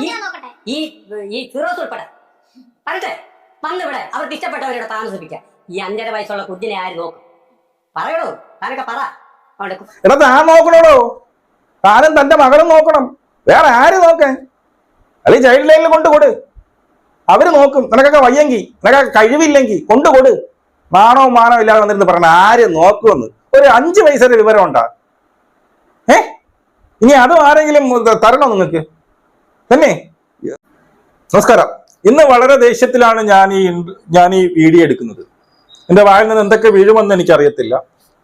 ഈ ഈ ഈ ഫിറോസ് ഉൾപ്പെടെ. വന്നിവിടെ അവർക്ക് ഇഷ്ടപ്പെട്ടവരോട് താമസിപ്പിക്കാം. ഈ അഞ്ചര വയസ്സുള്ള കുഞ്ഞിനെ ആര് നോക്കും? പറയണോ താനൊക്കെ പറ. എടാ താൻ നോക്കണോടോ? താനും തന്റെ മകളും നോക്കണം. വേറെ ആര് നോക്കാൻ? അല്ലെങ്കിൽ ചൈൽഡ് ലൈനിൽ കൊണ്ടുകൊട്. അവർ നോക്കും. നിനക്കൊക്കെ വയ്യെങ്കിൽ നിനക്കൊക്കെ കഴിവില്ലെങ്കിൽ കൊണ്ടുകൊട്. മാനോ മാനവും ഇല്ലാതെ വന്നിരുന്ന് പറഞ്ഞ ആര് നോക്കുമെന്ന്. ഒരു അഞ്ച് പൈസയുടെ വിവരം ഉണ്ടാ ഏ? ഇനി അതും ആരെങ്കിലും തരണോ നിങ്ങൾക്ക് തന്നെ. നമസ്കാരം. ഇന്ന് വളരെ ദേഷ്യത്തിലാണ് ഞാൻ ഈ ഞാൻ ഈ വീഡിയോ എടുക്കുന്നത്. എന്റെ വായിൽ നിന്ന് എന്തൊക്കെ വീഴുമെന്ന് എനിക്കറിയത്തില്ല.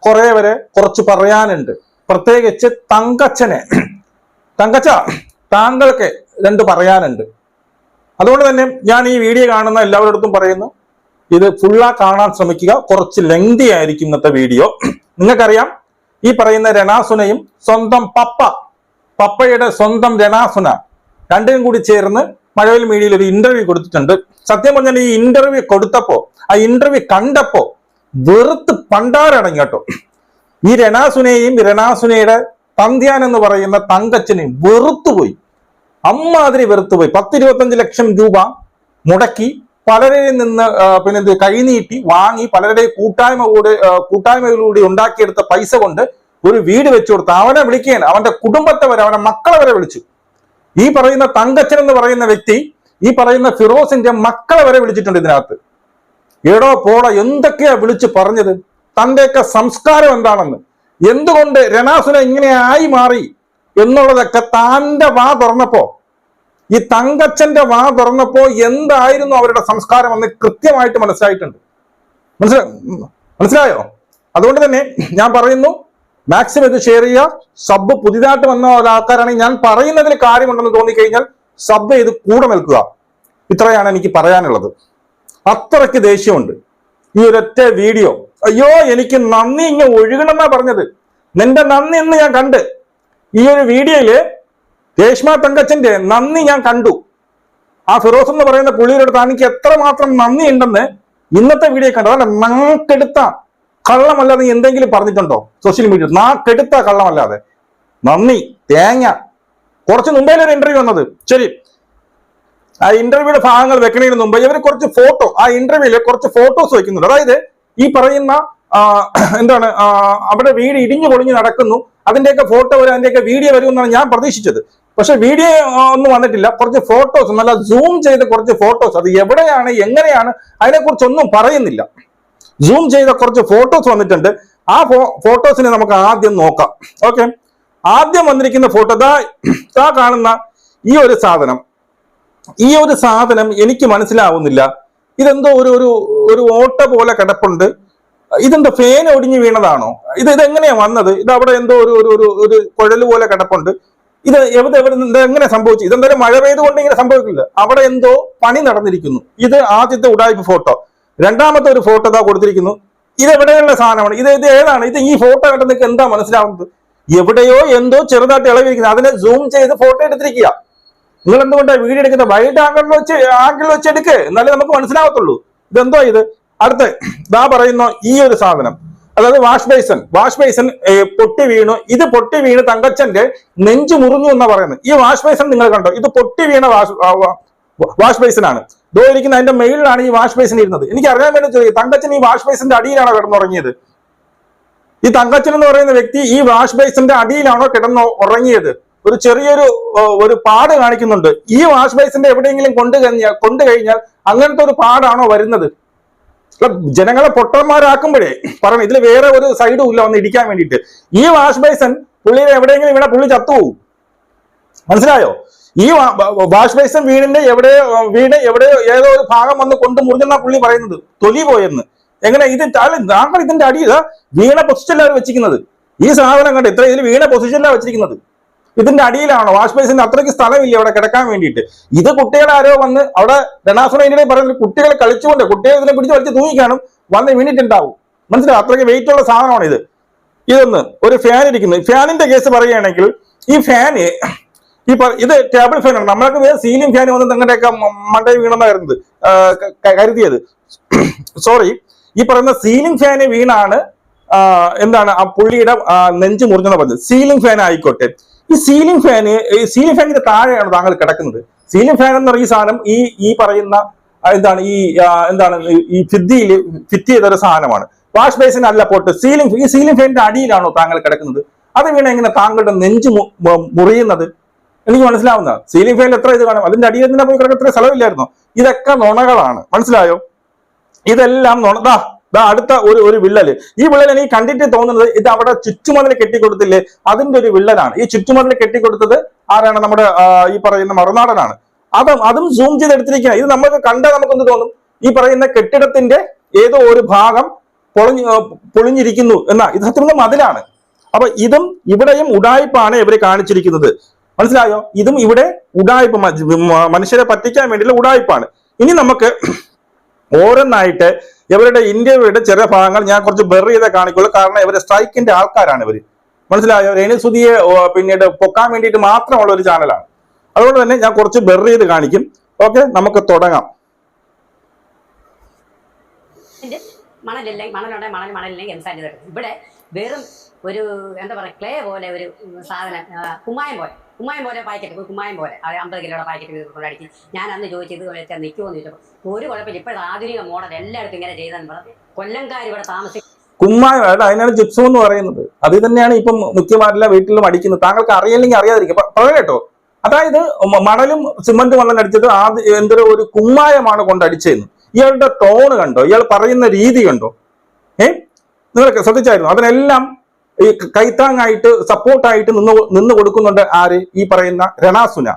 കുറെ വരെ കുറച്ച് പറയാനുണ്ട്. പ്രത്യേകിച്ച് തങ്കച്ചനെ. തങ്കച്ച താങ്കൾക്ക് രണ്ട് പറയാനുണ്ട്. അതുകൊണ്ട് തന്നെ ഞാൻ ഈ വീഡിയോ കാണുന്ന എല്ലാവരോടത്തും പറയുന്നു ഇത് ഫുള്ളാ കാണാൻ ശ്രമിക്കുക. കുറച്ച് ലെങ്തി ആയിരിക്കും ഇന്നത്തെ വീഡിയോ. നിങ്ങൾക്കറിയാം ഈ പറയുന്ന രണാസുനയും സ്വന്തം പപ്പ പപ്പയുടെ സ്വന്തം രണാസുന രണ്ടിനും കൂടി ചേർന്ന് മഴവിൽ മീഡിയയിൽ ഒരു ഇന്റർവ്യൂ കൊടുത്തിട്ടുണ്ട്. സത്യം പറഞ്ഞാൽ ഈ ഇന്റർവ്യൂ കൊടുത്തപ്പോ ആ ഇന്റർവ്യൂ കണ്ടപ്പോ വെറുത്ത് പണ്ടാരടങ്ങി കേട്ടോ. ഈ രണാസുനെയും രണാസുനയുടെ തന്ത്യാൻ എന്ന് പറയുന്ന തങ്കച്ചനെയും വെറുത്തുപോയി അമ്മാതിരി വെറുത്തുപോയി പത്തിരുപത്തഞ്ച് ലക്ഷം രൂപ മുടക്കി പലരെയും നിന്ന് പിന്നെ എന്ത് കൈനീട്ടി വാങ്ങി പലരുടെ കൂട്ടായ്മ കൂടെ കൂട്ടായ്മയിലൂടെ ഉണ്ടാക്കിയെടുത്ത പൈസ കൊണ്ട് ഒരു വീട് വെച്ചു കൊടുത്ത് അവനെ വിളിക്കാൻ അവന്റെ കുടുംബത്തെ വരെ അവന്റെ മക്കളെ വരെ വിളിച്ചു. ഈ പറയുന്ന തങ്കച്ചൻ എന്ന് പറയുന്ന വ്യക്തി ഈ പറയുന്ന ഫിറോസിന്റെ മക്കളെ വരെ വിളിച്ചിട്ടുണ്ട് ഇതിനകത്ത്. എടോ പോട എന്തൊക്കെയാ വിളിച്ചു പറഞ്ഞത്? തന്റെയൊക്കെ സംസ്കാരം എന്താണെന്ന്? എന്തുകൊണ്ട് രണാസുന ഇങ്ങനെ ആയി മാറി എന്നുള്ളതൊക്കെ താന്റെ വാ തുറന്നപ്പോ ഈ തങ്കച്ചന്റെ വാ തുറന്നപ്പോ എന്തായിരുന്നു അവരുടെ സംസ്കാരം എന്ന് കൃത്യമായിട്ട് മനസ്സിലായിട്ടുണ്ട്. മനസ്സിലാ മനസ്സിലായോ? അതുകൊണ്ട് തന്നെ ഞാൻ പറയുന്നു മാക്സിമം ഇത് ഷെയർ ചെയ്യുക. സബ് പുതിയതായിട്ട് വന്ന ഒരാൾക്കാരാണെങ്കിൽ ഞാൻ പറയുന്നതിൽ കാര്യമുണ്ടെന്ന് തോന്നിക്കഴിഞ്ഞാൽ സബ് ചെയ്ത് കൂടെ നിൽക്കുക. ഇത്രയാണ് എനിക്ക് പറയാനുള്ളത്. അത്രയ്ക്ക് ദേഷ്യമുണ്ട്. ഈ ഒരൊറ്റ വീഡിയോ അയ്യോ എനിക്ക് നന്ദി ഇങ്ങനെ ഒഴുകണമെന്നാ പറഞ്ഞത്. നിന്റെ നന്ദി എന്ന് ഞാൻ കണ്ട്. ഈ ഒരു വീഡിയോയിൽ രേഷ്മ തങ്കച്ചന്റെ നന്ദി ഞാൻ കണ്ടു. ആ ഫിറോസ് എന്ന് പറയുന്ന പുള്ളിയുടെ എനിക്ക് എത്രമാത്രം നന്ദി ഉണ്ടെന്ന് ഇന്നത്തെ വീഡിയോ കണ്ടു അതല്ല നാക്കെടുത്ത കള്ളമല്ലാതെ നീ എന്തെങ്കിലും പറഞ്ഞിട്ടുണ്ടോ? സോഷ്യൽ മീഡിയ നാ നാക്കെടുത്ത കള്ളമല്ലാതെ. നന്ദി. തേങ്ങ. കുറച്ച് മുമ്പേ ഒരു ഇന്റർവ്യൂ വന്നത്. ശരി. ആ ഇന്റർവ്യൂയുടെ ഭാഗങ്ങൾ വെക്കുന്നതിന് മുമ്പ് ഇവർ കുറച്ച് ഫോട്ടോ ആ ഇന്റർവ്യൂവിൽ കുറച്ച് ഫോട്ടോസ് വെക്കുന്നുണ്ട്. അതായത് ഈ പറയുന്ന എന്താണ് അവിടെ വീട് ഇടിഞ്ഞു പൊളിഞ്ഞു നടക്കുന്നു. അതിന്റെയൊക്കെ ഫോട്ടോ വരും അതിന്റെയൊക്കെ വീഡിയോ വരും എന്നാണ് ഞാൻ പ്രതീക്ഷിച്ചത്. പക്ഷെ വീഡിയോ ഒന്നും വന്നിട്ടില്ല. കുറച്ച് ഫോട്ടോസ് നല്ല സൂം ചെയ്ത കുറച്ച് ഫോട്ടോസ് അത് എവിടെയാണ് എങ്ങനെയാണ് അതിനെക്കുറിച്ചൊന്നും പറയുന്നില്ല. സൂം ചെയ്ത കുറച്ച് ഫോട്ടോസ് വന്നിട്ടുണ്ട്. ആ ഫോട്ടോസിനെ നമുക്ക് ആദ്യം നോക്കാം. ഓക്കെ ആദ്യം വന്നിരിക്കുന്ന ഫോട്ടോ ദാ കാണുന്ന ഈ ഒരു സാധനം. ഈ ഒരു സാധനം എനിക്ക് മനസ്സിലാവുന്നില്ല. ഇതെന്തോ ഒരു ഒരു ഒരു ഓട്ട പോലെ കിടപ്പുണ്ട്. ഇതെന്തോ ഫേൻ ഒടിഞ്ഞു വീണതാണോ? ഇത് ഇതെങ്ങനെയാ വന്നത്? ഇത് അവിടെ എന്തോ ഒരു ഒരു ഒരു കുഴൽ പോലെ കിടപ്പുണ്ട്. ഇത് എവിടെ എവിടെ എങ്ങനെ സംഭവിച്ചു? ഇതെന്തായാലും മഴ പെയ്തുകൊണ്ട് ഇങ്ങനെ സംഭവിക്കില്ല. അവിടെ എന്തോ പണി നടന്നിരിക്കുന്നു. ഇത് ആദ്യത്തെ ഉടായ്പ ഫോട്ടോ രണ്ടാമത്തെ ഒരു ഫോട്ടോ ഇതാ കൊടുത്തിരിക്കുന്നു. ഇത് എവിടെയുള്ള സാധനമാണ്? ഇത് ഇത് ഏതാണ്? ഇത് ഈ ഫോട്ടോ കണ്ട് നിങ്ങൾക്ക് എന്താ മനസ്സിലാവുന്നത്? എവിടെയോ എന്തോ ചെറുതായിട്ട് ഇളവിരിക്കുന്നത് അതിനെ സൂം ചെയ്ത് ഫോട്ടോ എടുത്തിരിക്കുക. നിങ്ങൾ എന്തുകൊണ്ടാണ് വീഡിയോ എടുക്കുന്നത്? വൈഡ് ആംഗിളിൽ വെച്ച് ആംഗിളിൽ വെച്ച് എടുക്ക്. എന്നാലേ നമുക്ക് മനസ്സിലാവത്തുള്ളൂ. ഇതെന്തോ ഇത്? അടുത്ത് ഇതാ പറയുന്ന ഈ ഒരു സാധനം. അതായത് വാഷ് ബേസൺ. വാഷ് ബേസൺ പൊട്ടി വീണു. ഇത് പൊട്ടി വീണ് തങ്കച്ചന്റെ നെഞ്ചു മുറിഞ്ഞു എന്നാ പറയുന്നത്. ഈ വാഷ് ബേസൺ നിങ്ങൾ കണ്ടോ? ഇത് പൊട്ടി വീണ വാഷ് വാഷ് ബേസൺ ആണ്. ദോ ഇരിക്കുന്ന അതിന്റെ മെയിലാണ് ഈ വാഷ് ബേസിൻ ഇരുന്നത്. എനിക്ക് അറിയാൻ വേണ്ടി ചോദിക്കും തങ്കച്ചൻ ഈ വാഷ് ബേസിന്റെ അടിയിലാണോ കിടന്നുറങ്ങിയത്? ഈ തങ്കച്ചൻ എന്ന് പറയുന്ന വ്യക്തി ഈ വാഷ് ബേസിന്റെ അടിയിലാണോ കിടന്ന് ഉറങ്ങിയത്? ഒരു ചെറിയൊരു ഒരു പാട് കാണിക്കുന്നുണ്ട്. ഈ വാഷ് ബേസിന്റെ എവിടെയെങ്കിലും കൊണ്ടു കഴിഞ്ഞാൽ കൊണ്ടു കഴിഞ്ഞാൽ അങ്ങനത്തെ ഒരു പാടാണോ വരുന്നത്? ജനങ്ങളെ പൊട്ടന്മാരാക്കുമ്പോഴേ പറയണം ഇതിൽ വേറെ ഒരു സൈഡും ഇല്ല ഒന്ന് ഇടിക്കാൻ വേണ്ടിയിട്ട്. ഈ വാഷ് ബേസൻ പുള്ളിയെ എവിടെയെങ്കിലും ഇവിടെ പുള്ളി ചത്തു മനസ്സിലായോ? ഈ വാഷ് ബേസൻ വീടിന്റെ എവിടെയോ വീട് എവിടെയോ ഏതോ ഒരു ഭാഗം വന്ന് കൊണ്ട് മുറിഞ്ഞെന്നാ പുള്ളി പറയുന്നത്. തൊലി പോയെന്ന്. എങ്ങനെ ഇത് താങ്കൾ ഇതിന്റെ അടിയിൽ വീണ പൊസിഷനിലാണ് വെച്ചിരിക്കുന്നത്. ഈ സാധനം കണ്ട്? ഇത്ര ഇതിൽ വീണ പൊസിഷനിലാണ് വെച്ചിരിക്കുന്നത്. ഇതിന്റെ അടിയിലാണോ? വാഷ് ബേസിന് അത്രയ്ക്ക് സ്ഥലമില്ല അവിടെ കിടക്കാൻ വേണ്ടിയിട്ട്. ഇത് കുട്ടികളെ ആരോ വന്ന് അവിടെ രണാസുനൈനിടെ പറയുന്നത് കുട്ടികൾ കളിച്ചുകൊണ്ട് കുട്ടികൾ ഇതിനെ പിടിച്ച് വലിച്ച് തൂങ്ങിക്കാണും വന്ന് വീണിട്ടുണ്ടാവും. മനസ്സിലാവും അത്രയ്ക്ക് വെയിറ്റ് ഉള്ള സാധനമാണ് ഇത്. ഇതൊന്ന് ഒരു ഫാൻ ഇരിക്കുന്നു. ഫാനിന്റെ കേസ് പറയുകയാണെങ്കിൽ ഈ ഫാന് ഈ ഇത് ടേബിൾ ഫാനാണ് നമ്മളൊക്കെ വേറെ സീലിംഗ് ഫാൻ വന്ന് നിങ്ങളുടെയൊക്കെ മണ്ടയിൽ വീണെന്നായിരുന്നത് കരുതിയത്. സോറി ഈ പറയുന്ന സീലിംഗ് ഫാന് വീണാണ് എന്താണ് ആ പുള്ളിയുടെ നെഞ്ച് മുറിഞ്ഞെന്ന് പറഞ്ഞത്. സീലിംഗ് ഫാൻ ആയിക്കോട്ടെ. ഈ സീലിംഗ് ഫാന് സീലിംഗ് ഫാനിന്റെ താഴെയാണ് താങ്കൾ കിടക്കുന്നത്. സീലിംഗ് ഫാൻ എന്ന് പറയുന്ന സാധനം ഈ ഈ പറയുന്ന എന്താണ് ഈ എന്താണ് ഈ- ഫിത്തിയിൽ ഫിറ്റ് ചെയ്തൊരു സാധനമാണ്. വാഷ് ബേസിൻ അല്ല പോട്ട്. സീലിംഗ് ഈ സീലിംഗ് ഫാനിന്റെ അടിയിലാണോ താങ്കൾ കിടക്കുന്നത്? അത് വീണ എങ്ങനെ താങ്കളുടെ നെഞ്ച് മുറിയുന്നത്? എനിക്ക് മനസ്സിലാവുന്ന? സീലിംഗ് ഫാനിൽ എത്ര ഇത് കാണും? അതിന്റെ അടിയിൽ തന്നെ പോയി കിടക്കുന്ന സ്ഥലമില്ലായിരുന്നു? ഇതൊക്കെ നുണകളാണ്. മനസ്സിലായോ? ഇതെല്ലാം നുണ ദാ ദാ അടുത്ത ഒരു ഒരു വിള്ളൽ. ഈ വിള്ളൽ എനിക്ക് കണ്ടിട്ട് തോന്നുന്നത് ഇത് അവിടെ ചുറ്റുമതിൽ കെട്ടിക്കൊടുത്തില്ലേ? അതിന്റെ ഒരു വിള്ളലാണ്. ഈ ചുറ്റുമതിൽ കെട്ടിക്കൊടുത്തത് ആരാണ്? നമ്മുടെ ഈ പറയുന്ന മറുനാടനാണ്. അതും അതും സൂം ചെയ്ത് എടുത്തിരിക്കുകയാണ് ഇത് നമുക്ക് കണ്ടാൽ നമുക്കൊന്ന് തോന്നും. ഈ പറയുന്ന കെട്ടിടത്തിന്റെ ഏതോ ഒരു ഭാഗം പൊളിഞ്ഞ് പൊളിഞ്ഞിരിക്കുന്നു എന്നാ. ഇത് സത്യം മതിലാണ്. അപ്പൊ ഇതും ഇവിടെയും ഉടായ്പാണ് ഇവർ കാണിച്ചിരിക്കുന്നത്. മനസ്സിലായോ? ഇതും ഇവിടെ ഉടായ്പ മനുഷ്യരെ പറ്റിക്കാൻ വേണ്ടിയുള്ള ഉടായ്പാണ്. ഇനി നമുക്ക് ഓരോന്നായിട്ട് ഇവരുടെ ഇന്ത്യയുടെ ചെറിയ ഭാഗങ്ങൾ ഞാൻ കുറച്ച് ബെറി ചെയ്തേ കാണിക്കുള്ളൂ. കാരണം ഇവരെ സ്ട്രൈക്കിന്റെ ആൾക്കാരാണ് ഇവർ മനസ്സിലായോ? രേണുസുതിയെ പിന്നീട് പൊക്കാൻ വേണ്ടിയിട്ട് മാത്രമുള്ള ഒരു ചാനലാണ് അതുകൊണ്ട് തന്നെ ഞാൻ കുറച്ച് ബെറി ചെയ്ത് കാണിക്കും. ഓക്കെ നമുക്ക് തുടങ്ങാം. മണലില്ലെങ്കിൽ മണലുണ്ടെങ്കിൽ മണൽ മണലില്ലെങ്കിൽ എംസാൻഡ് കിടക്കും ഇവിടെ വെറും ഒരു എന്താ പറയുക ക്ലേ പോലെ ഒരു സാധനം കുമ്മായം പോലെ. കുമ്മായം പോലെ പാക്കറ്റ് കുമ്മായം പോലെ. അത് അമ്പത് കിലോയുടെ പാക്കറ്റ് കൊണ്ടടിച്ച് ഞാൻ അന്ന് ചോദിച്ചത് വെച്ചാൽ നിൽക്കുമോ എന്ന് ചോദിച്ചപ്പോൾ ഒരു കുഴപ്പമില്ല. ഇപ്പോഴത്തെ ആധുനിക മോഡൽ എല്ലായിടത്തും ഇങ്ങനെ ചെയ്തെന്ന് പറഞ്ഞു കൊല്ലംകാർ ഇവിടെ താമസിക്കും കുമ്മായം അല്ല അതിനാണ് ജിപ്സം എന്ന് പറയുന്നത്. അത് തന്നെയാണ് ഇപ്പം മുഖ്യമാരെല്ലാം വീട്ടിലും അടിക്കുന്നത്. താങ്കൾക്ക് അറിയില്ലെങ്കിൽ അറിയാതിരിക്കും. പറയാം കേട്ടോ. അതായത് മണലും സിമന്റും വെള്ളം അടിച്ചത് ആദ്യ എന്തൊരു ഒരു കുമ്മായമാണ് കൊണ്ടടിച്ചതെന്ന് ഇയാളുടെ ടോണ് കണ്ടോ? ഇയാൾ പറയുന്ന രീതി കണ്ടോ? ഏ? നിങ്ങൾക്ക് ശ്രദ്ധിച്ചായിരുന്നു? അതിനെല്ലാം ഈ കൈത്താങ്ങായിട്ട് സപ്പോർട്ടായിട്ട് നിന്ന് നിന്ന് കൊടുക്കുന്നുണ്ട് ആര്? ഈ പറയുന്ന രണാസുന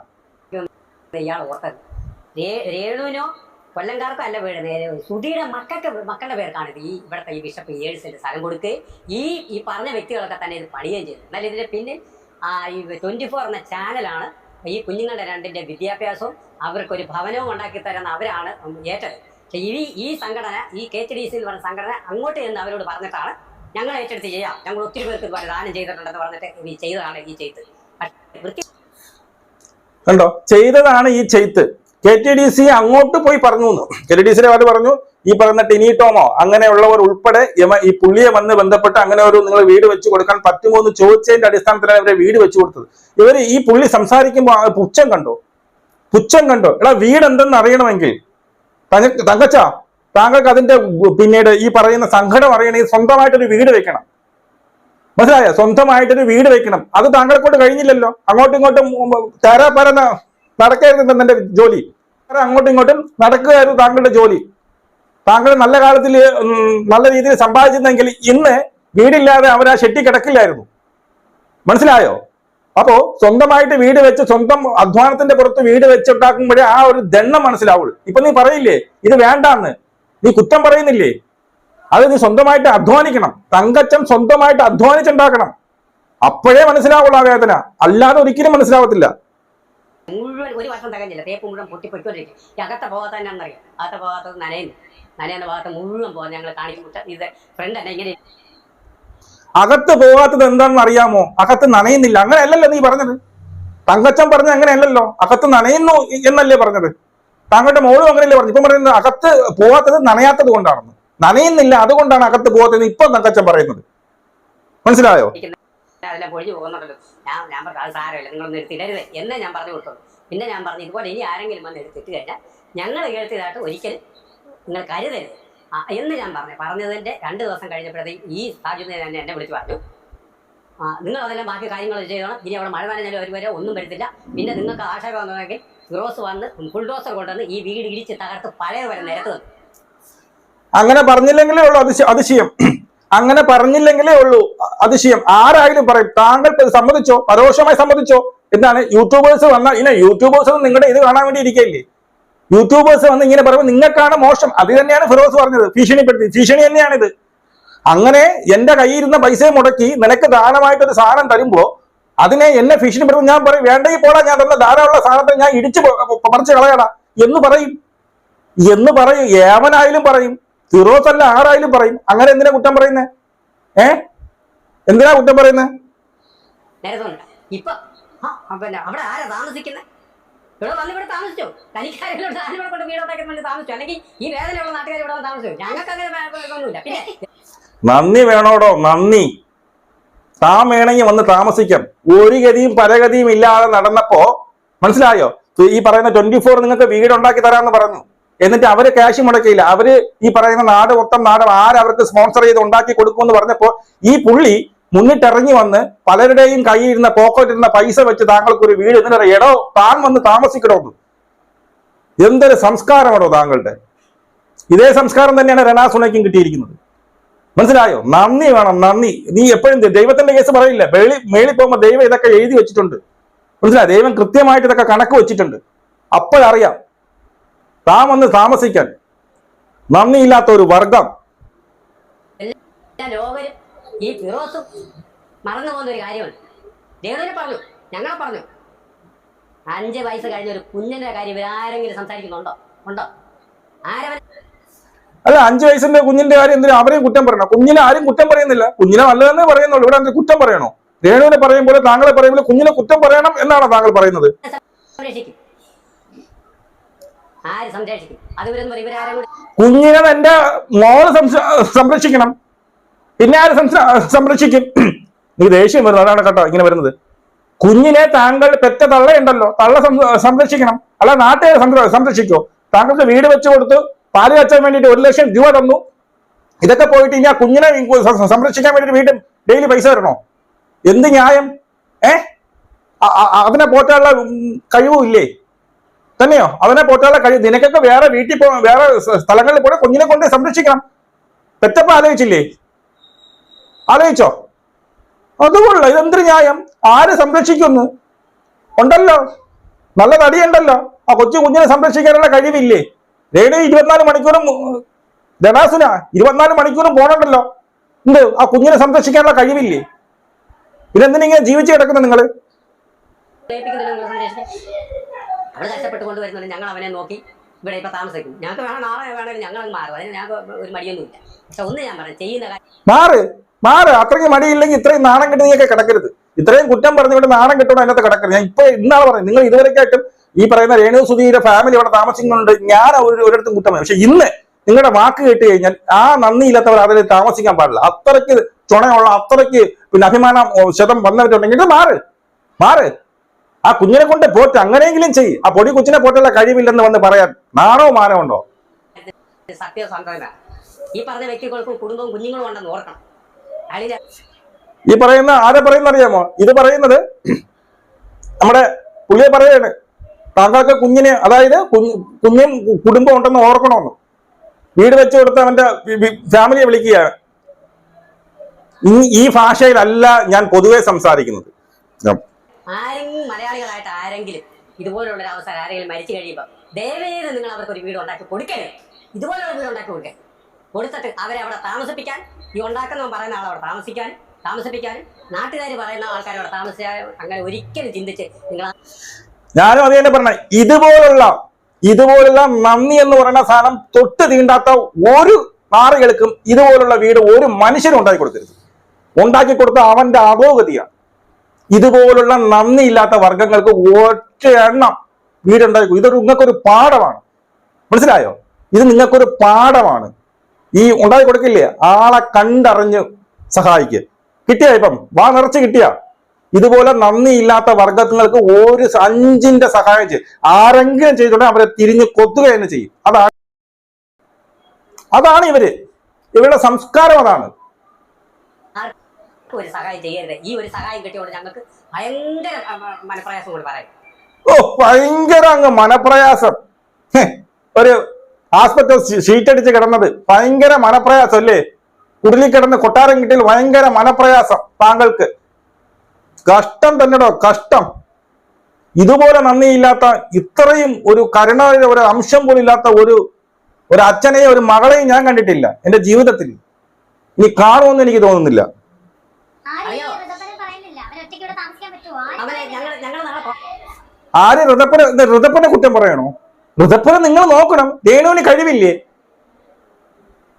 കൊല്ലംകാർക്കും അല്ല വീട് സുധിയുടെ മക്കൾക്ക് മക്കളുടെ പേർക്കാണ് ഈ ഇവിടുത്തെ ഈ ബിഷപ്പ് ഏഴ് സെന്റ് സ്ഥലം കൊടുക്കുകയും ഈ ഈ പറഞ്ഞ വ്യക്തികളൊക്കെ തന്നെ ഇത് പണിയുകയും ചെയ്തു. എന്നാൽ ഇതിന്റെ പിന്നെ ആ ഈ ട്വന്റി ഫോർ എന്ന ചാനലാണ് ഈ കുഞ്ഞുങ്ങളുടെ രണ്ടിന്റെ വിദ്യാഭ്യാസവും അവർക്കൊരു ഭവനവും ഉണ്ടാക്കി തരുന്ന അവരാണ് ഏറ്റത്. പക്ഷേ ഈ ഈ സംഘടന ഈ കെ എച്ച് ഡി സി എന്ന് പറഞ്ഞ സംഘടന അങ്ങോട്ട് ചെന്ന് അവരോട് പറഞ്ഞിട്ടാണ് ഞങ്ങൾ ഏറ്റെടുത്ത് ചെയ്യാം. ഞങ്ങൾ ഒത്തിരി പേർക്ക് ദാനം ചെയ്തിട്ടുണ്ടെന്ന് പറഞ്ഞിട്ട് ഈ ചെയ്തതാണ് ഈ ചെയ്ത് കണ്ടോ? ചെയ്തതാണ് ഈ ചെയ്ത്ത്. കെ ടി ഡി സി അങ്ങോട്ട് പോയി പറഞ്ഞു കെ ടി ഡി സിയുടെ അവർ പറഞ്ഞു. ഈ പറഞ്ഞ ടിനി ടോമോ അങ്ങനെയുള്ളവർ ഉൾപ്പെടെ ഈ പുള്ളിയെ വന്ന് ബന്ധപ്പെട്ട് അങ്ങനെ ഒരു നിങ്ങൾ വീട് വെച്ച് കൊടുക്കാൻ പറ്റുമോ എന്ന് ചോദിച്ചതിന്റെ അടിസ്ഥാനത്തിലാണ് ഇവരെ വീട് വെച്ച് കൊടുത്തത്. ഇവർ ഈ പുള്ളി സംസാരിക്കുമ്പോൾ പുച്ഛം കണ്ടോ? പുച്ഛം കണ്ടോ? എടാ വീട് എന്തെന്ന് അറിയണമെങ്കിൽ തങ്കച്ച താങ്കൾക്ക് അതിന്റെ പിന്നീട് ഈ പറയുന്ന സങ്കടം അറിയണമെങ്കിൽ സ്വന്തമായിട്ടൊരു വീട് വെക്കണം. മനസ്സിലായോ? സ്വന്തമായിട്ടൊരു വീട് വെക്കണം. അത് താങ്കളെ കൊണ്ട് കഴിഞ്ഞില്ലല്ലോ. അങ്ങോട്ടും ഇങ്ങോട്ടും തേരാപ്പര നടക്കായിരുന്നു എന്റെ ജോലി. അങ്ങോട്ടും ഇങ്ങോട്ടും നടക്കുകയായിരുന്നു താങ്കളുടെ ജോലി. താങ്കൾ നല്ല കാലത്തിൽ നല്ല രീതിയിൽ സമ്പാദിച്ചിരുന്നെങ്കിൽ ഇന്ന് വീടില്ലാതെ അവർ ആ ഷെട്ടി കിടക്കില്ലായിരുന്നു. മനസ്സിലായോ? അപ്പോ സ്വന്തമായിട്ട് വീട് വെച്ച് സ്വന്തം അധ്വാനത്തിന്റെ പുറത്ത് വീട് വെച്ചുണ്ടാക്കുമ്പോഴേ ആ ഒരു ദണ്ണം മനസ്സിലാവുള്ളൂ. ഇപ്പൊ നീ പറയില്ലേ ഇത് വേണ്ടാന്ന്. നീ കുറ്റം പറയുന്നില്ലേ? അത് നീ സ്വന്തമായിട്ട് അധ്വാനിക്കണം. തങ്കച്ചൻ സ്വന്തമായിട്ട് അധ്വാനിച്ചുണ്ടാക്കണം. അപ്പോഴേ മനസ്സിലാവുള്ളൂ ആ വേദന. അല്ലാതെ ഒരിക്കലും മനസ്സിലാവത്തില്ല. മുഴുവൻ ഒരു വർഷം തികഞ്ഞില്ല തേപ്പ് മുഴുവൻ പൊട്ടിപ്പൊയ്ക്കൊണ്ടിരിക്കും അകത്ത ഭാഗത്ത് തന്നെ അറിയാം അകത്ത ഭാഗത്ത് നനയുന്നു. നനയുന്ന ഭാഗത്ത് മുഴുവൻ പോകാൻ ഞങ്ങൾ കാണിക്കുമ്പോൾ ഇത് ഫ്രണ്ട് തന്നെ ഇങ്ങനെ അകത്ത് പോകാത്തത് എന്താണെന്ന് അറിയാമോ? അകത്ത് നനയുന്നില്ല. അങ്ങനെയല്ലല്ലോ നീ പറഞ്ഞത്. തങ്കച്ചൻ പറഞ്ഞത് അങ്ങനെയല്ലല്ലോ. അകത്ത് നനയുന്നു എന്നല്ലേ പറഞ്ഞത്. താങ്കളുടെ മോളും അങ്ങനെയല്ലേ പറഞ്ഞു ഇപ്പം പറയുന്നത് അകത്ത് പോകാത്തത് നനയാത്തത് കൊണ്ടാണെന്ന്. നനയുന്നില്ല അതുകൊണ്ടാണ് അകത്ത് പോകാത്തത് ഇപ്പൊ തങ്കച്ചൻ പറയുന്നത്. മനസ്സിലായോ? ഞാൻ ഞാൻ പറഞ്ഞു പിന്നെ ഞാൻ പറഞ്ഞു ഇതുപോലെ ഇനി ആരെങ്കിലും വന്ന് എടുത്തിട്ട് കഴിഞ്ഞാൽ ഞങ്ങൾ കേൾത്തിയതായിട്ട് ഒരിക്കലും നിങ്ങൾ കരുതരുത്. എന്ന് ഞാൻ പറഞ്ഞു. പറഞ്ഞതിന്റെ രണ്ട് ദിവസം കഴിഞ്ഞപ്പോഴത്തേക്ക് ഈ സാഹചര്യത്തിൽ തന്നെ എന്നെ വിളിച്ചു പറഞ്ഞു. നിങ്ങൾ അതെല്ലാം ബാക്കി കാര്യങ്ങൾ ചെയ്യണം ഇനി അവിടെ മഴ നനഞ്ഞാലും ഒരു വരെ ഒന്നും വരുത്തില്ല. പിന്നെ നിങ്ങൾക്ക് ആക്ഷേപം വന്നതെങ്കിൽ ഗ്രോസ് വന്ന് ബുൾഡോസർ കൊണ്ടുവന്ന് ഈ വീട് ഇടിച്ച് തകർത്ത് പഴയ വരെ നിരത്ത് അങ്ങനെ പറഞ്ഞില്ലെങ്കിലേ ഉള്ളൂ അതിശ അതിശയം. അങ്ങനെ പറഞ്ഞില്ലെങ്കിലേ ഉള്ളൂ അതിശയം. ആരായാലും പറയും താങ്കൾക്ക് സമ്മതിച്ചോ? പരോക്ഷമായി സമ്മതിച്ചോ? എന്താണ് യൂട്യൂബേഴ്സ് വന്ന ഇനി യൂട്യൂബേഴ്സ് നിങ്ങളുടെ ഇത് കാണാൻ വേണ്ടി ഇരിക്കയില്ലേ? യൂട്യൂബേഴ്സ് വന്ന് ഇങ്ങനെ പറയുമ്പോൾ നിങ്ങൾക്കാണ് മോശം. അത് തന്നെയാണ് ഫിറോസ് പറഞ്ഞത്. ഭീഷണിപ്പെടുത്തി ഭീഷണി തന്നെയാണിത്. അങ്ങനെ എന്റെ കയ്യിൽ ഇരുന്ന പൈസ മുടക്കി നിനക്ക് ദാനമായിട്ടൊരു സാധനം തരുമ്പോ അതിനെ എന്നെ ഭീഷണിപ്പെടുത്തും. ഞാൻ പറയും വേണ്ടെങ്കിൽ പോടാ ഞാൻ തന്ന ധാരാളമുള്ള സാധനത്തെ ഞാൻ ഇടിച്ച് പറിച്ച് കളയടാ. എന്ന് പറയും. എന്ന് പറയും. ഏവനായാലും പറയും. ഫിറോസ് അല്ല ആരായാലും പറയും. അങ്ങനെ എന്തിനാ കുറ്റം പറയുന്നേ? ഏ? എന്തിനാ കുറ്റം പറയുന്നേ? ഇപ്പൊ അവിടെ ആരാ താമസിക്കുന്നത് ഇവിടെ വന്ന് ഇവിടെ താമസിച്ചോ? തനിക്കാരെങ്കിലും താൻ ഇവിടെ കൊണ്ട് വീടുണ്ടാക്കി താമസിച്ചു? അല്ലെങ്കിൽ ഈ വേദനയുള്ള നാട്ടുകാർ ഇവിടെ താമസിച്ചു? ഞങ്ങൾക്ക് അങ്ങനെ പിന്നെ നന്ദി വേണോടോ? നന്ദി. താൻ വേണമെങ്കിൽ വന്ന് താമസിക്കാം. ഒരു ഗതിയും പരഗതിയും ഇല്ലാതെ നടന്നപ്പോ മനസ്സിലായോ? ഈ പറയുന്ന ട്വന്റി ഫോർ നിങ്ങൾക്ക് വീട് ഉണ്ടാക്കി തരാമെന്ന് പറഞ്ഞു. എന്നിട്ട് അവർ ക്യാഷ് മുടക്കിയില്ല. അവർ ഈ പറയുന്ന നാട് മൊത്തം നാട് ആരവർക്ക് സ്പോൺസർ ചെയ്ത് ഉണ്ടാക്കി കൊടുക്കുമെന്ന് പറഞ്ഞപ്പോ ഈ പുള്ളി മുന്നിട്ടിറങ്ങി വന്ന് പലരുടെയും കയ്യിൽ ഇരുന്ന പോക്കറ്റിരുന്ന പൈസ വെച്ച് താങ്കൾക്ക് ഒരു വീട് പറയും, എടോ താൻ വന്ന് താമസിക്കണമെന്ന് എന്തൊരു സംസ്കാരമാണോ താങ്കളുടെ? ഇതേ സംസ്കാരം തന്നെയാണ് രണാസുണയ്ക്കും കിട്ടിയിരിക്കുന്നത്. മനസ്സിലായോ? നന്ദി വേണം നന്ദി. നീ എപ്പോഴും ദൈവത്തിന്റെ കേസ് പറയില്ല. മേളി മേളി പോകുമ്പോൾ ദൈവം ഇതൊക്കെ എഴുതി വെച്ചിട്ടുണ്ട്. മനസ്സിലായോ? ദൈവം കൃത്യമായിട്ട് ഇതൊക്കെ കണക്ക് വെച്ചിട്ടുണ്ട്. അപ്പോഴറിയാം താൻ വന്ന് താമസിക്കാൻ നന്ദിയില്ലാത്ത ഒരു വർഗം. ലോകരും ഈ ഫിറോസും മറന്നു പോകുന്ന ഒരു കാര്യമാണ് ദേവനെ പറഞ്ഞു ഞങ്ങളെ പറഞ്ഞു അഞ്ച് വയസ്സ് കഴിഞ്ഞ ഒരു കുഞ്ഞിന്റെ കാര്യം ഇവരാരെങ്കിലും സംസാരിക്കുന്നുണ്ടോ? ഉണ്ടോ? ആരവൻ അല്ല അഞ്ചു വയസ്സിന്റെ കുഞ്ഞിന്റെ കാര്യം എന്തിനാ അവരെയും കുറ്റം പറയണം? കുഞ്ഞിനെ ആരും കുറ്റം പറയുന്നില്ല. കുഞ്ഞിനെ നല്ലതെന്നേ പറയുന്നുള്ളൂ. ഇവിടെ എന്ത് കുറ്റം പറയണോ? രേണുവിനെ പറയും പോലെ താങ്കളെ പറയുമ്പോൾ കുഞ്ഞിനെ കുറ്റം പറയണം എന്നാണ് താങ്കൾ പറയുന്നത്? കുഞ്ഞിനെ എന്റെ മോൾ സംരക്ഷിക്കണം. പിന്നെ ആര് സംരക്ഷിക്കും? നീ ദേഷ്യം വരുന്നു അതാണ് കേട്ടോ ഇങ്ങനെ വരുന്നത്. കുഞ്ഞിനെ താങ്കൾ പെറ്റ തള്ളയുണ്ടല്ലോ. തള്ള സംരക്ഷിക്കണം. അല്ല നാട്ടുകാരെ സംര- സംരക്ഷിക്കോ താങ്കൾക്ക് വീട് വെച്ചു കൊടുത്തു. പാൽ വെച്ചാൻ വേണ്ടിയിട്ട് ഒരു ലക്ഷം രൂപ തന്നു. ഇതൊക്കെ പോയിട്ട് ഇനി ആ കുഞ്ഞിനെ സംരക്ഷിക്കാൻ വേണ്ടിയിട്ട് വീണ്ടും ഡെയിലി പൈസ തരണോ? എന്ത് ന്യായം? ഏ? അവനെ പോറ്റാനുള്ള കഴിവും ഇല്ലേ? തന്നെയോ? അവനെ പോറ്റാനുള്ള കഴിവ്. നിനക്കൊക്കെ വേറെ വീട്ടിൽ പോ വേറെ സ്ഥലങ്ങളിൽ പോയി കുഞ്ഞിനെ കൊണ്ട് സംരക്ഷിക്കണം. പെറ്റപ്പ ആലോചിച്ചില്ലേ? ആലോചിച്ചോ. അതുകൊള്ള ഇതെന്തൊരു ന്യായം? ആരെ സംരക്ഷിക്കുന്നു? ഉണ്ടല്ലോ. നല്ല തടിയുണ്ടല്ലോ. ആ കൊച്ചു കുഞ്ഞിനെ സംരക്ഷിക്കാനുള്ള കഴിവില്ലേ? ഡേഡി ഇരുപത്തിനാല് മണിക്കൂറും ദനാസുന ഇരുപത്തിനാല് മണിക്കൂറും പോണുണ്ടല്ലോ. എന്ത്? ആ കുഞ്ഞിനെ സംരക്ഷിക്കാനുള്ള കഴിവില്ലേ? പിന്നെന്തിനിങ്ങനെ ജീവിച്ചു കിടക്കുന്നു നിങ്ങൾ? അവിടെ കഷ്ടപ്പെട്ട് കൊണ്ടുവരുന്നുണ്ട് ഞങ്ങൾ അവനെ നോക്കി ഇവിടെ ഇപ്പൊ താമസിക്കും. ഞങ്ങൾക്ക് വേണം നാളെ വേണമെങ്കിൽ ഞങ്ങൾ മാറും. അതിന് ഞങ്ങൾക്ക് ഒരു മടിയൊന്നുമില്ല. പക്ഷെ ഒന്ന് ഞാൻ പറയാം ചെയ്യുന്ന കാര്യം മാറ്. അത്രയ്ക്ക് മടിയില്ലെങ്കിൽ ഇത്രയും നാണം കെട്ടി നീയൊക്കെ കിടക്കരുത്. ഇത്രയും കുറ്റം പറഞ്ഞുകൊണ്ട് നാണം കിട്ടണം അതിനകത്ത് കിടക്കരുത്. ഞാൻ ഇപ്പൊ ഇന്നാണ് പറയുന്നത് നിങ്ങൾ ഇതുവരെയായിട്ടും ഈ പറയുന്ന രേണു സുധീരെ ഫാമിലി ഇവിടെ താമസിക്കുന്നുണ്ട്. ഞാൻ ഒരു ഒരിടത്തും കുറ്റം പറയും. പക്ഷെ ഇന്ന് നിങ്ങളുടെ വാക്ക് കേട്ട് കഴിഞ്ഞാൽ ആ നന്ദിയില്ലാത്തവർ അതിൽ താമസിക്കാൻ പാടില്ല. അത്രയ്ക്ക് ചുണയുള്ള അത്രയ്ക്ക് പിന്നെ അഭിമാനം ശതം വന്നവരുണ്ടെങ്കിൽ മാറ്. മാറ്. ആ കുഞ്ഞിനെ കൊണ്ട് പോറ്റ്. അങ്ങനെയെങ്കിലും ചെയ്യ്. ആ പൊടി കൊച്ചിനെ പോറ്റുള്ള കഴിവില്ലെന്ന് വന്ന് പറയാൻ നാണോ മാനോ ഉണ്ടോ? സത്യസന്ധന ഈ പറഞ്ഞ വ്യക്തികൾക്കും കുടുംബവും കുഞ്ഞുങ്ങളും ഉണ്ടെന്ന് ഓർക്കണം. ഈ പറയുന്ന ആരെ പറയുന്ന അറിയാമോ? ഇത് പറയുന്നത് നമ്മുടെ പുള്ളിയെ പറയാണ്. താങ്കൾക്ക് കുഞ്ഞിനെ അതായത് കുഞ്ഞ് കുടുംബം ഉണ്ടെന്ന് ഓർക്കണമെന്ന്. വീട് വെച്ച് കൊടുത്ത് അവന്റെ ഫാമിലിയെ വിളിക്കുകയാണ്. ഈ ഈ ഭാഷയിലല്ല ഞാൻ പൊതുവെ സംസാരിക്കുന്നത്. ആരെങ്കിലും മലയാളികളായിട്ട് ആരെങ്കിലും ഇതുപോലുള്ള ഒരു അവസരം ആരെങ്കിലും മരിച്ചു കഴിയുമ്പോൾ ദയവേത് നിങ്ങൾ അവർക്ക് ഒരു വീട് ഉണ്ടാക്കി കൊടുക്കരുത്. ഇതുപോലുള്ള വീട് ഉണ്ടാക്കി കൊടുക്കരുത്. കൊടുത്തിട്ട് അവരെ അവിടെ താമസിപ്പിക്കാൻ ഈ ഉണ്ടാക്കുന്നവൻ പറയുന്ന ആൾ അവിടെ താമസിക്കാനും താമസിപ്പിക്കാനും നാട്ടുകാർ പറയുന്ന ആൾക്കാർ അവിടെ താമസിക്കാൻ അങ്ങനെ ഒരിക്കലും ചിന്തിച്ച് നിങ്ങൾ ഞാനും അത് തന്നെ പറഞ്ഞ. ഇതുപോലുള്ള ഇതുപോലുള്ള നന്ദി എന്ന് പറയുന്ന സാധനം തൊട്ട് തീണ്ടാത്ത ഒരു നാറുകൾക്കും ഇതുപോലുള്ള വീട് ഒരു മനുഷ്യനും ഉണ്ടാക്കി കൊടുക്കരുത്. ഉണ്ടാക്കി കൊടുത്ത അവന്റെ അധോഗതിയാണ്. ഇതുപോലുള്ള നന്ദി ഇല്ലാത്ത വർഗങ്ങൾക്ക് ഒറ്റ എണ്ണം വീടുണ്ടാക്കി ഇതൊരു നിങ്ങൾക്കൊരു പാഠമാണ്. മനസ്സിലായോ? ഇത് നിങ്ങൾക്കൊരു പാഠമാണ്. ഈ ഉണ്ടാക്കി കൊടുക്കില്ലേ? ആളെ കണ്ടറിഞ്ഞ് സഹായിക്കുക കിട്ടിയ ഇപ്പം? വാ നിറച്ച് കിട്ടിയ. ഇതുപോലെ നന്ദിയില്ലാത്ത വർഗങ്ങൾക്ക് ഒരു അഞ്ചിന്റെ സഹായം ചെയ്യും ആരെങ്കിലും ചെയ്തിട്ടുണ്ടെങ്കിൽ അവരെ തിരിഞ്ഞ് കൊത്തുക തന്നെ ചെയ്യും. അതാണ് അതാണ് ഇവർ. ഇവരുടെ സംസ്കാരം അതാണ്. ആർക്കും ഒരു സഹായം ചെയ്യരുത്. ഈ ഒരു സഹായം കിട്ടിയോണ്ട് ഞങ്ങൾക്ക് ഭയങ്കര മനപ്രയാസം പറയും. ഓ ഭയങ്കര അങ്ങ് മനപ്രയാസം. ഒരു ആസ്പത്രി ഷീറ്റ് അടിച്ച് കിടന്നത് ഭയങ്കര മനപ്രയാസം അല്ലേ കുടിലിൽ കിടന്ന് കൊട്ടാരം കിട്ടിയാൽ ഭയങ്കര മനപ്രയാസം താങ്കൾക്ക്. കഷ്ടം തന്നെടോ കഷ്ടം. ഇതുപോലെ നന്ദിയില്ലാത്ത ഇത്രയും ഒരു കരുണയുടെ ഒരു അംശം പോലും ഇല്ലാത്ത ഒരു ഒരു അച്ഛനെയും ഒരു മകളെയും ഞാൻ കണ്ടിട്ടില്ല എന്റെ ജീവിതത്തിൽ. ഇനി കാണുമെന്ന് എനിക്ക് തോന്നുന്നില്ല. ആരും ഇത് ഋതപ്പനെ കുറ്റം പറയണോ? ഋതപ്പനെ നിങ്ങൾ നോക്കണം. രേണുവിന് കഴിവില്ലേ?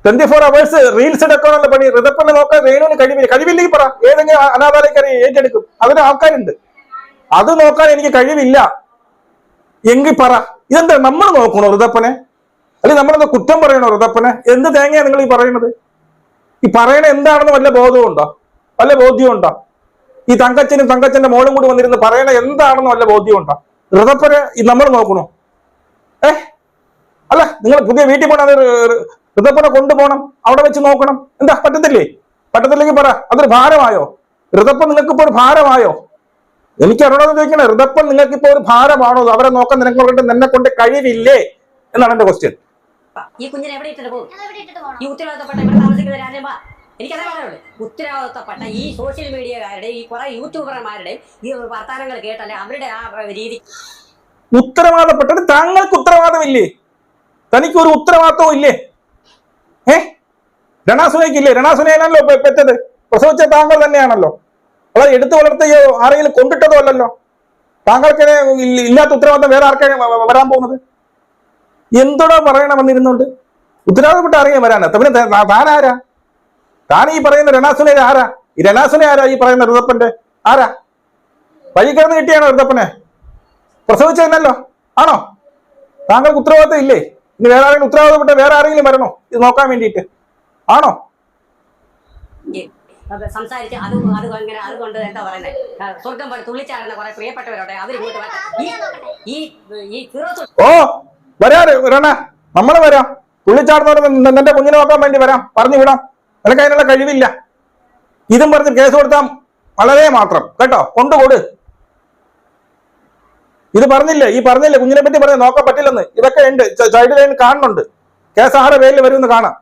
ട്വന്റി ഫോർ അവേഴ്സ് റീൽസ് എടുക്കാനുള്ള പണി. ഋതപ്പനെ നോക്കാൻ രേണുവിന് കഴിവില്ല? കഴിവില്ലെങ്കിൽ പറ. ഏതെങ്കിലും അനാഥാലയ്ക്ക് ഏറ്റെടുക്കും. അതിന് ആൾക്കാരുണ്ട്. അത് നോക്കാൻ എനിക്ക് കഴിവില്ല. എങ്കിൽ പറ. ഇതെന്താ നമ്മൾ നോക്കണോ ഋതപ്പനെ അല്ലെങ്കിൽ നമ്മളെന്താ കുറ്റം പറയണോ ഋതപ്പനെ എന്ത് തേങ്ങയാ നിങ്ങൾ ഈ പറയുന്നത്? ഈ പറയണ എന്താണെന്ന് വല്ല ബോധമുണ്ടോ വല്ല ബോധ്യമുണ്ടോ ഈ തങ്കച്ചനും തങ്കച്ചന്റെ മോളും കൂടി വന്നിരുന്ന് പറയണ എന്താണെന്ന് വല്ല ബോധ്യമുണ്ടോ ഋതപ്പനെ നമ്മൾ നോക്കണോ? ഏ? അല്ല നിങ്ങൾ പുതിയ വീട്ടിൽ പോകണം ഋതപ്പനെ കൊണ്ടുപോകണം. അവിടെ വെച്ച് നോക്കണം. എന്താ പറ്റത്തില്ലേ? പറ്റത്തില്ലെങ്കിൽ പറ അതൊരു ഭാരമായോ? ഋതപ്പൻ നിങ്ങൾക്ക് ഇപ്പോൾ ഒരു ഭാരമായോ? എനിക്ക് അറിയണമെന്ന് ചോദിക്കണേ ഋതപ്പൻ നിങ്ങൾക്ക് ഇപ്പോൾ ഒരു ഭാരമാണോ? അവരെ നോക്കാൻ നിനക്ക് നിന്നെ കൊണ്ട് കഴിവില്ലേ? എന്നാണ് എന്റെ ക്വസ്റ്റ്യൻ ഈ കുഞ്ഞിനെ എവിടെ ഇട്ടിട്ട് പോകും? ഈ ഉത്തരവാദിത്തപ്പെട്ട ഇവിടെ താമസിക്കുന്ന രാജ്യമ്പ എനിക്കതേ പറയുള്ളൂ ഉത്തരവാദിത്തപ്പെട്ട ഈ സോഷ്യൽ മീഡിയക്കാരുടെ ഈ കുറെ യൂട്യൂബർമാരുടെ ഈ വർത്തമാനങ്ങൾ കേട്ടല്ലേ അവരുടെ ആ രീതി ഉത്തരവാദപ്പെട്ടത് താങ്കൾക്ക് ഉത്തരവാദമില്ലേ? തനിക്ക് ഒരു ഉത്തരവാദിത്വം ഇല്ലേ? ഏ? രണാസുനയ്ക്കില്ലേ? രണാസുനയാണല്ലോ പെ- പെറ്റത് പ്രസവിച്ച താങ്കൾ തന്നെയാണല്ലോ. അതായത് എടുത്തു വളർത്തുകയോ ആരെങ്കിലും കൊണ്ടിട്ടതോ അല്ലല്ലോ. താങ്കൾക്ക് ഇല്ല- ഇല്ലാത്ത ഉത്തരവാദിത്തം വേറെ ആർക്കാണ് വരാൻ പോകുന്നത്? എന്തോടാ പറയണം വന്നിരുന്നുണ്ട്? ഉത്തരവാദപ്പെട്ട അറിയാൻ വരാനാ? പിന്നെ താനാരാ? താൻ ഈ പറയുന്ന രണാസുനെ ആരാ ഈ രണാസുനെ ആരാ ഈ പറയുന്ന ഋതപ്പന്റെ ആരാ? വഴി കിടന്ന് കിട്ടിയാണോ ഋതപ്പനെ? പ്രസവിച്ചതന്നല്ലോ ആണോ? താങ്കൾക്ക് ഉത്തരവാദിത്തം ഇല്ലേ ഇനി വേറെ ആരെങ്കിലും ഉത്തരവാദിത്തപ്പെട്ട വേറെ ആരെങ്കിലും വരണോ? ഇത് നോക്കാൻ വേണ്ടിയിട്ട്. ആണോ? സംസാരിച്ച് അത് അത് ഇങ്ങനെ അതുകൊണ്ട് എന്താ പറയുന്നത് സ്വർഗം പോലെ തുള്ളിച്ചാടുന്ന കുറെ പ്രിയപ്പെട്ടവരോടെ അവർ ഈ ഈ ഓ വരാറ് വരണ നമ്മൾ വരാം. തുള്ളിച്ചാടുന്നവരെ നിന്റെ കുഞ്ഞിനെ നോക്കാൻ വേണ്ടി വരാം. പറഞ്ഞു വിടാം. നിനക്ക് അതിനുള്ള കഴിവില്ല. ഇതും പറഞ്ഞ് കേസ് കൊടുത്താൽ വളരെ മാത്രം. കേട്ടോ? കൊണ്ടുകൊട്. ഇത് പറഞ്ഞില്ലേ? ഈ പറഞ്ഞില്ലേ? കുഞ്ഞിനെ പറ്റി പറഞ്ഞ നോക്കാൻ പറ്റില്ലെന്ന്. ഇതൊക്കെ ഉണ്ട്. ചൈൽഡ് ലൈൻ കാണുന്നുണ്ട്. കേസ് ആരുടെ പേരിൽ വരുമെന്ന് കാണാം.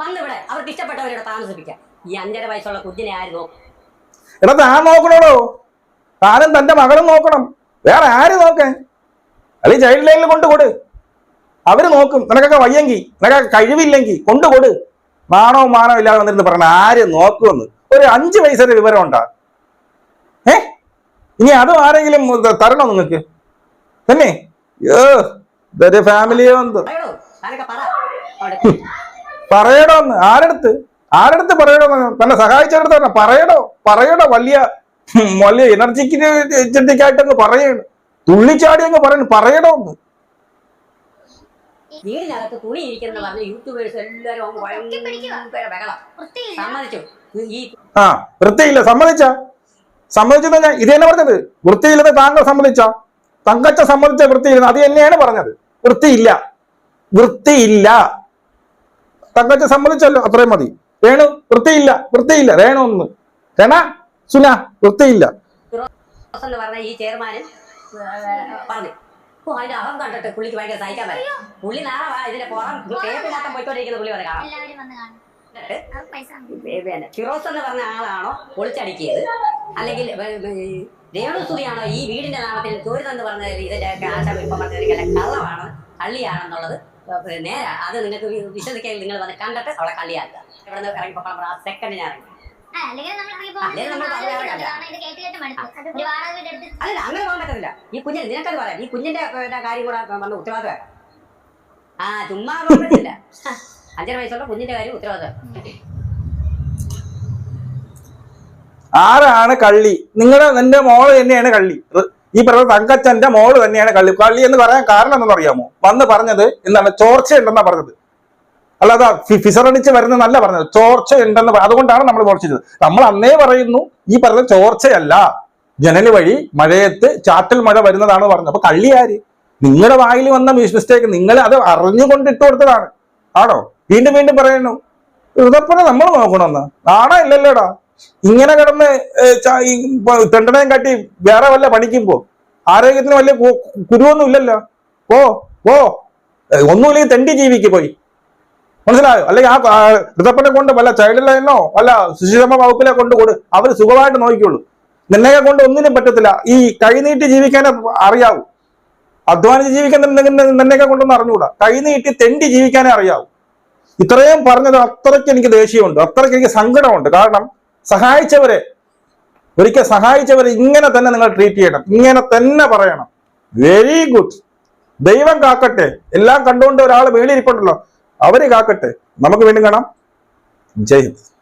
വന്നിവിടെ അവർക്ക് ഇഷ്ടപ്പെട്ടവരോട് താമസിപ്പിക്കാം. ഈ അഞ്ചര വയസ്സുള്ള കുഞ്ഞിനെ ആര് നോക്കും? എടാ താൻ നോക്കണോടോ? താനും തന്റെ മകളും നോക്കണം. വേറെ ആര് നോക്കേ അല്ലെങ്കിൽ ചൈൽഡ് ലൈനിൽ കൊണ്ടുകൊട്. അവർ നോക്കും. നിനക്കൊക്കെ വയ്യെങ്കിൽ നിനക്കൊക്കെ കഴിവില്ലെങ്കിൽ കൊണ്ടുകൊട്. മാണോ മാനോ ഇല്ലാതെ വന്നിരുന്ന് പറഞ്ഞ ആര് നോക്കുമെന്ന്. ഒരു അഞ്ച് വയസ്സിന്റെ വിവരം ഉണ്ടാ ഏ? ഇനി അതും ആരെങ്കിലും തരണോ നിങ്ങൾക്ക്? തന്നെ? ഏ ഇതൊരു ഫാമിലിയെ വന്ന് എന്ന് ആരടുത്ത്? ആരടുത്ത് പറയടോ തന്നെ സഹായിച്ചെടുത്ത് തന്നെ. പറയടോ പറയടോ വലിയ വലിയ എനർജിക്ക് ചെട്ടിക്കായിട്ടങ്ങ് പറയണ്. തുള്ളിച്ചാടി അങ്ങ് പറയണം. പറയടോ എന്ന് വീടിനകത്ത് തുണി ഇരിക്കുന്ന പറഞ്ഞ യൂട്യൂബേഴ്സ് എല്ലാവരും അങ്ങ് ഭയങ്കര ബഹളം. വൃത്തിയില്ല സമ്മതിച്ചു? ഈ ആ വൃത്തിയില്ല. സമ്മതിച്ച? ഞാൻ ഇത് തന്നെ പറഞ്ഞത്. വൃത്തിയില്ലെന്ന് താങ്കൾ സമ്മതിച്ച തങ്കച്ച സമ്മതിച്ച വൃത്തിയില്ലെന്ന് അത് തന്നെയാണ് പറഞ്ഞത്. വൃത്തിയില്ല. വൃത്തിയില്ല. തങ്കച്ച സമ്മതിച്ചല്ലോ അത്രയും മതി. വേണു വൃത്തിയില്ല വൃത്തിയില്ല. രേണു ഒന്ന്. രണ സുന വൃത്തിയില്ല. ഫിറോസ് എന്ന് പറഞ്ഞ ഈ ചെയർമാനും പറഞ്ഞു. ഓ അതിന്റെ അഹം കണ്ടിട്ട് പുള്ളിക്ക് ഭയങ്കര സഹിക്കാൻ പറ്റും പുള്ളി നാളെ ഇതിന്റെ പുറം ടേപ്പ് മാത്രം പോയിക്കൊണ്ടിരിക്കുന്ന പുള്ളി വരെ കാണാം. എല്ലാവരും വന്ന് കാണും. പൈസ ഉണ്ട്. ഫിറോസ് എന്ന് പറഞ്ഞ ആളാണോ ഒളിച്ചടിക്കിയത് അല്ലെങ്കിൽ വേ- ഈ വീടിന്റെ നാമത്തിൽ എന്ന് പറഞ്ഞ ഇതിന്റെ ആശാൻ ഇപ്പം പറഞ്ഞിരിക്കുന്ന കള്ളമാണ് കള്ളിയാണെന്നുള്ളത്. നേരെ അത് നിങ്ങൾക്ക് വിശ്വസിക്കാൻ നിങ്ങൾ വന്ന് കണ്ടിട്ട് അവളെ കള്ളിയാക്കുക. ഇവിടെ നിന്ന് ഇറങ്ങി പോകണം ആ സെക്കൻഡ് ഞാൻ ഇറങ്ങി. അല്ല അങ്ങനെ പോകാൻ പറ്റത്തില്ല. ഈ കുഞ്ഞിന് നിനക്കത് പറയാം. ഈ കുഞ്ഞിന്റെ കാര്യം കൂടെ വന്ന് ഉത്തരവാദിത്തം ആ ചുമ്മാ പോകാൻ പറ്റില്ല അഞ്ചര വയസ്സുള്ള കുഞ്ഞിന്റെ കാര്യം ഉത്തരവാദിത്തം ആരാണ് കള്ളി? നിങ്ങളുടെ നിന്റെ മോൾ തന്നെയാണ് കള്ളി. ഈ പറഞ്ഞ തങ്കച്ചന്റെ മോൾ തന്നെയാണ് കള്ളി. കള്ളി എന്ന് പറയാൻ കാരണം എന്തെന്ന് അറിയാമോ? വന്ന് പറഞ്ഞത് എന്താണ്? ചോർച്ച ഉണ്ടെന്നാ പറഞ്ഞത്. അല്ലാതെ ഫിസറടിച്ച് വരുന്ന നല്ല പറഞ്ഞത്. ചോർച്ച ഉണ്ടെന്ന് അതുകൊണ്ടാണ് നമ്മൾ ചോർച്ചത് നമ്മൾ അന്നേ പറയുന്നു ഈ പറഞ്ഞ ചോർച്ചയല്ല. ജനൽ വഴി മഴയത്ത് ചാറ്റൽ മഴ വരുന്നതാണ് പറഞ്ഞത്. അപ്പൊ കള്ളി ആര്? നിങ്ങളുടെ വായിൽ വന്ന മിസ്റ്റേക്ക് നിങ്ങൾ അത് അറിഞ്ഞുകൊണ്ട് ഇട്ട് കൊടുത്തതാണ്. ആണോ? വീണ്ടും വീണ്ടും പറയുന്നു. ഇതപ്പോ നമ്മൾ നോക്കണമെന്ന് ഇല്ലല്ലോടാ ഇങ്ങനെ കിടന്ന് തെണ്ടണയും കാട്ടി വേറെ വല്ല പണിക്കും പോ. ആരോഗ്യത്തിന് വല്ല കുരുവൊന്നും ഇല്ലല്ലോ. ഓ ഓ ഒന്നുമില്ലെങ്കിൽ തെണ്ടി ജീവിക്ക് പോയി. മനസ്സിലായോ? അല്ലെങ്കിൽ ആ ഋതപ്പനെ കൊണ്ട് വല്ല ചൈൽഡ് ലൈനോ വല്ല ശുചിക്ഷമ വകുപ്പിലെ കൊണ്ട് കൊടു അവർ സുഖമായിട്ട് നോക്കിക്കോളൂ. നിന്നെയൊക്കെ കൊണ്ട് ഒന്നിനും പറ്റത്തില്ല. ഈ കൈനീട്ടി ജീവിക്കാനേ അറിയാവൂ. അധ്വാനിച്ച് ജീവിക്കാൻ നിന്നെയൊക്കെ കൊണ്ടൊന്നും അറിഞ്ഞുകൂടാ. കൈനീട്ടി തെണ്ടി ജീവിക്കാനേ അറിയാവൂ. ഇത്രയും പറഞ്ഞത് അത്രയ്ക്ക് എനിക്ക് ദേഷ്യമുണ്ട്. അത്രയ്ക്ക് എനിക്ക് സങ്കടമുണ്ട്. കാരണം സഹായിച്ചവരെ. ഒരിക്കൽ സഹായിച്ചവരെ ഇങ്ങനെ തന്നെ നിങ്ങൾ ട്രീറ്റ് ചെയ്യണം. ഇങ്ങനെ തന്നെ പറയണം. വെരി ഗുഡ് ദൈവം കാക്കട്ടെ. എല്ലാം കണ്ടുകൊണ്ട് ഒരാൾ മേളിയിരിപ്പുണ്ടല്ലോ അവർ കാക്കട്ടെ. നമുക്ക് വീണ്ടും കാണാം. ജയ് ഹിന്ദ്.